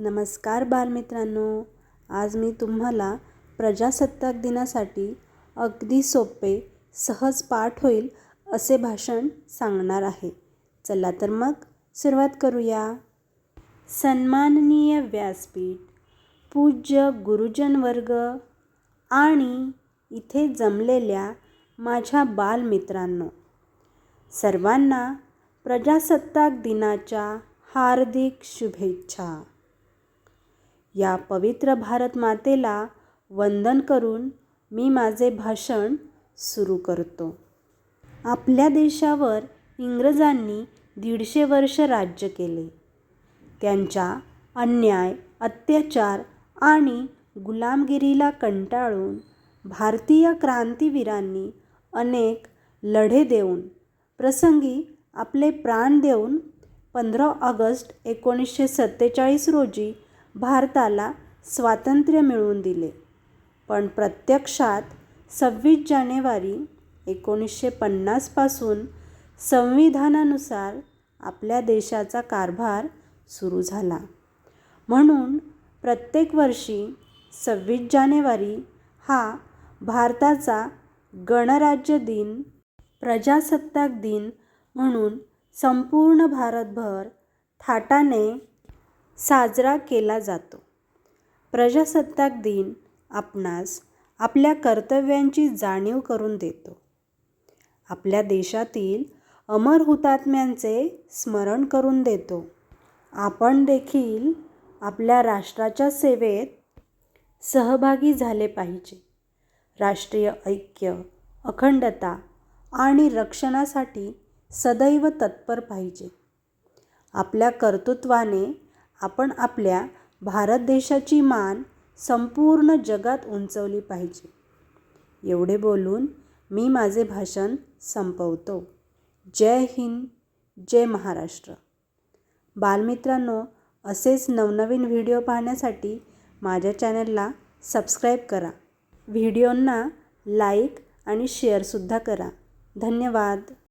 नमस्कार बालमित्रांनो. आज मी तुम्हाला प्रजासत्ताक दिनासाठी अगदी सोपे सहज पाठ होईल असे भाषण सांगणार आहे. चला तर मग सुरुवात करूया. सन्माननीय व्यासपीठ पूज्य गुरुजन वर्ग आणि इथे जमलेल्या माझ्या बालमित्रांनो सर्वांना प्रजासत्ताक दिनाच्या हार्दिक शुभेच्छा. या पवित्र भारत मातेला वंदन करून मी माझे भाषण सुरू करतो. आपल्या देशावर इंग्रजांनी दीडशे वर्ष राज्य केले. त्यांच्या अन्याय अत्याचार आणि गुलामगिरीला कंटाळून भारतीय क्रांतीवीरांनी अनेक लढे देऊन प्रसंगी आपले प्राण देऊन पंधरा ऑगस्ट एकोणीसशे सत्तेचाळीस रोजी भारताला स्वातंत्र्य मिळवून दिले. पण प्रत्यक्षात सव्वीस जानेवारी एकोणीसशे पन्नासपासून संविधानानुसार आपल्या देशाचा कारभार सुरू झाला. म्हणून प्रत्येक वर्षी सव्वीस जानेवारी हा भारताचा गणराज्य दिन प्रजासत्ताक दिन म्हणून संपूर्ण भारतभर थाटाने साजरा केला जातो. प्रजासत्ताक दिन आपणास आपल्या कर्तव्यांची जाणीव करून देतो. आपल्या देशातील अमर हुतात्म्यांचे स्मरण करून देतो. आपण देखील आपल्या राष्ट्राच्या सेवेत सहभागी झाले पाहिजे. राष्ट्रीय ऐक्य अखंडता आणि रक्षणासाठी सदैव तत्पर पाहिजे. आपल्या कर्तृत्वाने आपण आपल्या भारत देशाची मान संपूर्ण जगात उंचवली पाहिजे. एवढे बोलून मी माझे भाषण संपवतो. जय हिंद जय महाराष्ट्र. बालमित्रांनो असेच नवनवीन व्हिडिओ पाहण्यासाठी माझ्या चॅनलला सबस्क्राईब करा. व्हिडिओंना लाईक आणि शेअरसुद्धा करा. धन्यवाद.